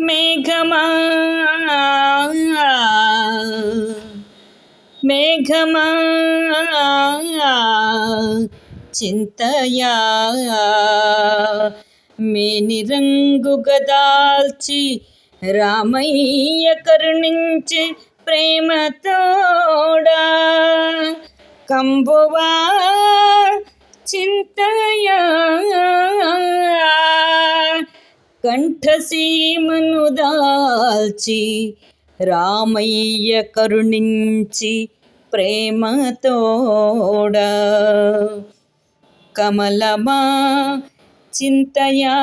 మేఘమా. మేఘమా. చింతయా. మేని రంగు గదాల్చి రామయ్య కరుణించి ప్రేమతోడా కంబువా. కంఠసీమను దాల్చి రామయ్య కరుణించి ప్రేమతోడ. కమలమా చింతయా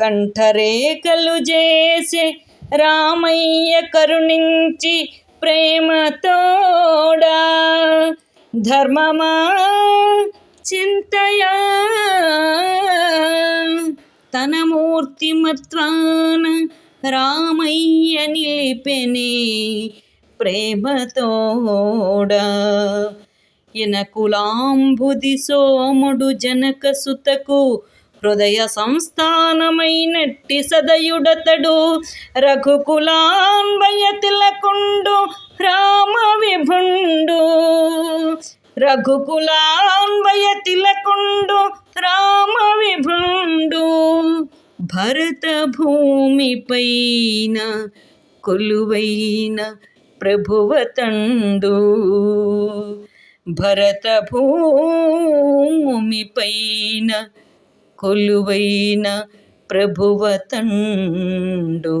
కంఠరేఖలు చేసే రామయ్య కరుణించి ప్రేమతోడా. ధర్మమా చింతయా తన మూర్తిమత్వాన రామయ్య నిలిపెనే ప్రేమతోడ ఎనకులాంబుది సోముడు జనక సుతకు హృదయ సంస్థానమైనట్టి సదయుడతడు రఘుకులాన్వయ తిలకుండు రామ విభుండు రఘుకులాన్వయ తిలకుండు రామ విభుండు భరత భూమిపైన కొలువైన ప్రభువతండు. భరత భూమిపైన కొలువైన ప్రభువతండు.